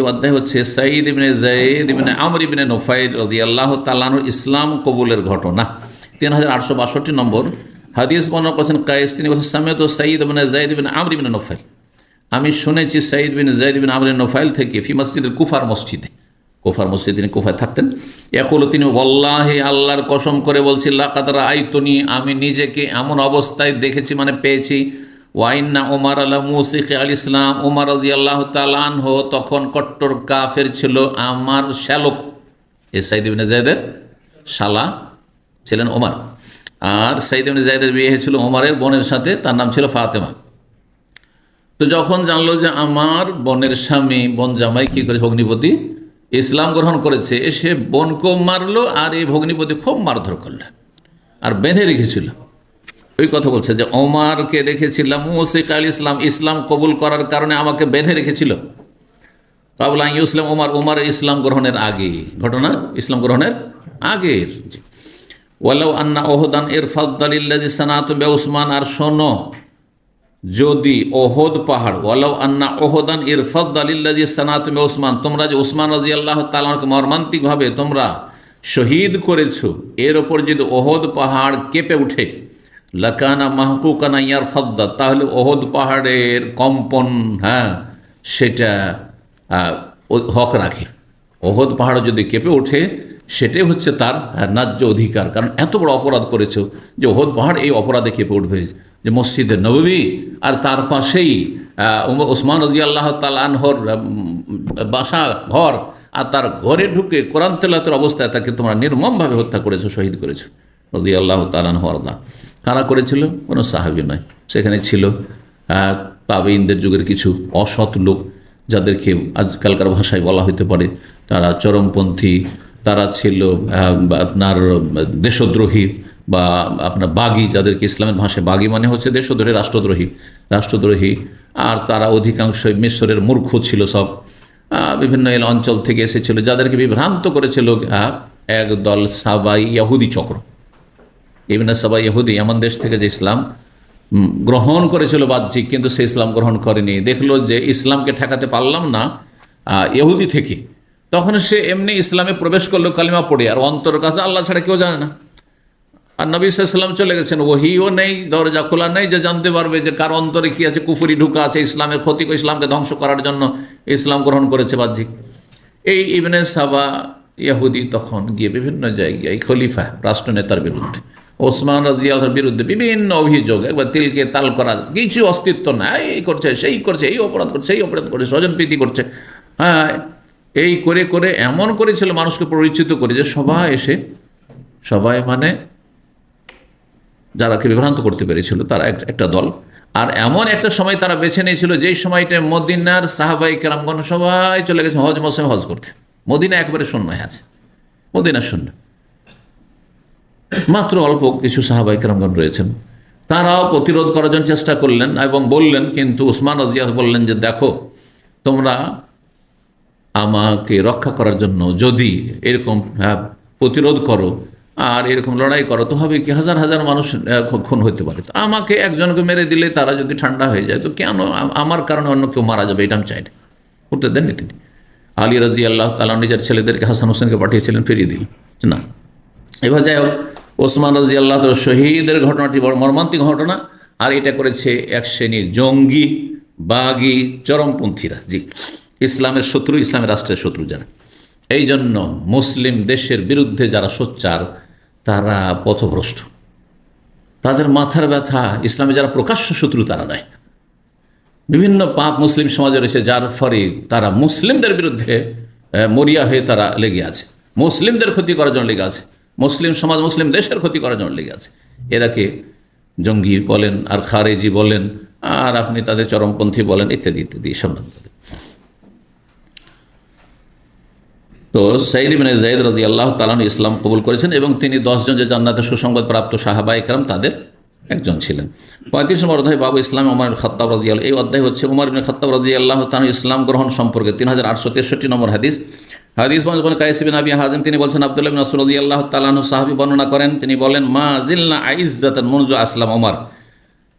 অধ্যায় হচ্ছে সাইদ ইবনে জাইদ ইবনে আমর ইবনে নোফাইল রাজি আল্লাহ তালানুর ইসলাম কবুলের ঘটনা। তিন হাজার আটশো বাষট্টি নম্বর হাদিস বর্ণনা করছেন কায়েস। তিনি বলছেন সামেত সাইদ ইবনে জাইদ ইবনে আমর ইবনে নোফাইল। আমি শুনেছি সাইদ বিন জাইদ বিন আমর নোফাইল থেকে ফি মসজিদের কুফার মসজিদে। কুফার মসজিদ তিনি কুফায় থাকতেন। এক এখন তিনি বল্লাহে আল্লাহর কসম করে বলছি লাকাতারা আইতনি আমি নিজেকে এমন অবস্থায় দেখেছি মানে পেয়েছি ওয়াইন্না ওমার আল্লাহ মুসিক আল ইসলাম ওমার রাজি আল্লাহ তালানহ তখন কট্টর কাফের ছিল আমার শ্যালক। এ সাইদ বিন জায়দের শালা ছিলেন ওমার আর সাইদ বিন জায়দের বিয়ে হয়েছিল ওমারের বোনের সাথে, তার নাম ছিল ফাতেমা। তো যখন জানলো যে আমার বোনের স্বামী, বোন জামাই কী করেছে, ভগ্নিপতি, ইসলাম গ্রহণ করেছে এসে বোনকেও মারলো আর এই ভগ্নিপতি খুব মারধর করল। আর বেঁধে রেখেছিল। ওই কথা বলছে যে ওমারকে দেখেছিলাম মুসিক আল ইসলাম ইসলাম কবুল করার কারণে আমাকে বেঁধে রেখেছিল কাবুল ইসলাম ওমার ওমারের ইসলাম গ্রহণের আগে, ঘটনা ইসলাম গ্রহণের আগের। ওয়ালাউ আন্না ওহদান ইরফাদ্দালিল্লাজি সানাত বে উসমান, আর শোনো, যদি ওহদ পাহাড়, ওয়ালাউ আন্না ওহদান ইরফাদ আলিল্লাজি সানাতুমে ওসমান তোমরা যে ওসমান রাজি আল্লাহ তালাকে মর্মান্তিকভাবে তোমরা শহীদ করেছ, এর ওপর যদি ওহদ পাহাড় কেঁপে উঠে লাকানা মাহকুকানা ইয়ার ফদ্দা তাহলে ওহদ পাহাড়ের কম্পন হ্যাঁ সেটা হক রাখে। ওহদ পাহাড় যদি কেঁপে ওঠে, সেটাই হচ্ছে তার ন্যায্য অধিকার। কারণ এত বড় অপরাধ করেছ যে ওহদ পাহাড় এই অপরাধে কেঁপে উঠবে। যে মসজিদে নবী আর তার পাশেই ওসমান রাজি আল্লাহ তালহর বাসা, ঘর, আর তার ঘরে ঢুকে কোরআন তেলাতের অবস্থায় তাকে তোমরা নির্মমভাবে হত্যা করেছ, শহীদ করেছ। রাজি আল্লাহ তালান হরদা কারা করেছিল? কোনো সাহাবি নয়। সেখানে ছিল তাবেইনদের যুগের কিছু অসৎ লোক যাদেরকে আজকালকার ভাষায় বলা হতে পারে। তারা চরমপন্থী, তারা ছিল আপনার দেশদ্রোহী বা আপনার বাগি, যাদেরকে ইসলামের ভাষায় বাগি মানে হচ্ছে দেশদ্রোহী, রাষ্ট্রদ্রোহী। রাষ্ট্রদ্রোহী, আর তারা অধিকাংশই মিশরের মূর্খ ছিল সব। বিভিন্ন অঞ্চল থেকে এসেছিল, যাদেরকে বিভ্রান্ত করেছিল একদল সাবাই, ইয়াহুদি চক্র। ইবনে সাবা ইহুদি এমন দেশ থেকে যে ইসলাম গ্রহণ করেছিল বাহ্যিক, কিন্তু সে ইসলাম গ্রহণ করেনি। দেখল যে ইসলামকে ঠেকাতে পারলাম না ইহুদি থেকে। তখন সে এমনি ইসলামে প্রবেশ করল, কালিমা পড়ে। আর অন্তর কথা আল্লাহ ছাড়া কেউ জানে না। আর নবী সাল্লাম চলে গেছেন। ওহিও নেই, দরজা খোলা নেই যে জানতে পারবে যে কার অন্তরে কি আছে, কুফুরি ঢুকা আছে ইসলামের ক্ষতি ইসলামকে ধ্বংস করার জন্য ইসলাম গ্রহণ করেছে বাহ্যিক। এই ইবনে সাবা ইয়াহুদি তখন গিয়ে বিভিন্ন জায়গায় খলিফা, রাষ্ট্রনেতার বিরুদ্ধে ওসমান রাজিয়ালের বিরুদ্ধে বিভিন্ন অভিযোগ, একবার তিলকে তাল করা, কিছু অস্তিত্ব নাই এই করছে, সেই করছে, এই অপরাধ করছে, সেই অপরাধ করছে, স্বজনপ্রীতি করছে। হ্যাঁ এই করে করে এমন করেছিল মানুষকে পরিচিত করে যে সবাই এসে, সবাই মানে যারাকে বিভ্রান্ত করতে পেরেছিল, তারা এক- একটা দল। আর এমন একটা সময় তারা বেছে নিয়েছিল, যেই সময়টা মদিনার সাহাবাই কেরামগণ সবাই চলে গেছে হজ মৌসুমে হজ করতে। মদিনা একবারে শূন্য হয়ে আছে। মদিনা শূন্য। মাত্র অল্প কিছু সাহাবাই কেরামগণ রয়েছেন। তারাও প্রতিরোধ করার জন্য চেষ্টা করলেন এবং বললেন কিন্তু উসমান রাজিয়াস বললেন যে দেখো তোমরা আমাকে রক্ষা করার জন্য যদি এরকম হ্যাঁ, প্রতিরোধ করো আর এরকম লড়াই করো তো হবে কি? হাজার হাজার মানুষ খুন হতে পারে। তো আমাকে একজনকে মেরে দিলে তারা যদি ঠান্ডা হয়ে যায় তো কেন আমার কারণে অন্য কেউ মারা যাবে? এটা আমি চাই না। করতে দেননি তিনি। আলী রাজি আল্লাহ তালা নিজের ছেলেদেরকে হাসান হোসেনকে পাঠিয়েছিলেন ফিরিয়ে দিল না। এবার যাই হোক ওসমান রাজি আল্লাহ শহীদের ঘটনাটি বড় মর্মান্তিক ঘটনা। আর এটা করেছে এক শ্রেণির জঙ্গি, বাগি, চরমপন্থীরা। জি, ইসলামের শত্রু, ইসলামের রাষ্ট্রের শত্রু যারা। এই জন্য মুসলিম দেশের বিরুদ্ধে যারা সোচ্চার, তারা পথভ্রষ্ট। তাদের মাথার ব্যথা, ইসলামে যারা প্রকাশ্য শত্রু, তারা নয়। বিভিন্ন পাপ মুসলিম সমাজে রয়েছে, যার ফলে তারা মুসলিমদের বিরুদ্ধে মরিয়া হয়ে তারা লেগে আছে। মুসলিমদের ক্ষতি করার জন্য লেগে আছে। মুসলিম সমাজ, মুসলিম দেশের ক্ষতি করার জন্য লেগে আছে এরাকে জঙ্গি বলেন, আর খারেজি বলেন, আর আপনি তাদের চরমপন্থী বলেন, ইত্যাদি ইত্যাদি সব নাম তাদের। তো সাইদ ইবিন জাইদ রাজি আল্লাহ তালান ইসলাম কবুল করেছেন এবং তিনি দশজন যে জান্নাতের সুসংবাদ প্রাপ্ত সাহাবা একরাম তাদের একজন ছিলেন। পঁয়ত্রিশ নম্বর অধ্যায়, বাবু ইসলাম উমর খত্তাব রাজি আল্লাহ এই অধ্যায় হচ্ছে উমর ইবিন খত্তাব রাজি আল্লাহ তালান ইসলাম গ্রহণ সম্পর্কে তিন হাজার আটশো তেষট্টি নম্বর হাদিস। হাদিস মানে কাইসিবিন আবি হাজিম, তিনি বলছেন আবদুল্লাহ বিন রাসূল রাদিয়াল্লাহু তাআলা আনহু সাহাবী বর্ণনা করেন, তিনি বলেন, মা জিলনা আইজ্জাতান মনজু আসলাম ওমর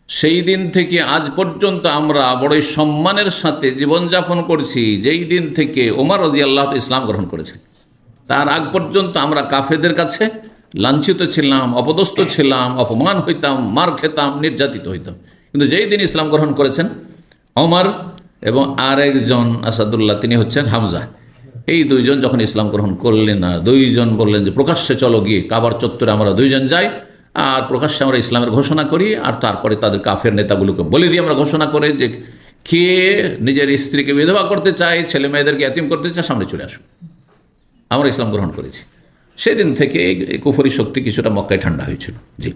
সেই দিন থেকে আজ পর্যন্ত আমরা বড়ই সম্মানের সাথে জীবনযাপন করছি, যেই দিন থেকে ওমর রাজি আল্লাহ ইসলাম গ্রহণ করেছে। তার আগ পর্যন্ত আমরা কাফেদের কাছে লাঞ্ছিত ছিলাম, অপদস্থ ছিলাম, অপমান হইতাম, মার খেতাম, নির্যাতিত হইতাম। কিন্তু যেই দিন ইসলাম গ্রহণ করেছেন অমর এবং আরেকজন আসাদুল্লাহ, তিনি হচ্ছেন হামজা। এই দুইজন যখন ইসলাম গ্রহণ করলেন না, দুইজন বললেন যে প্রকাশ্যে চলো গিয়ে, কাবার চত্বরে আমরা দুইজন যাই, আর প্রকাশ্যে আমরা ইসলামের ঘোষণা করি, আর তারপরে তাদের কাফের নেতাগুলোকে বলে দিয়ে আমরা ঘোষণা করে যে কে নিজের স্ত্রীকে বিধবা করতে চায়, ছেলে মেয়েদেরকে এতিম করতে চায়, সামনে চলে আসুন। আমরা ইসলাম গ্রহণ করেছি। সেদিন থেকে এই কুফরি শক্তি কিছুটা মক্কায় ঠান্ডা হয়েছিল। জি।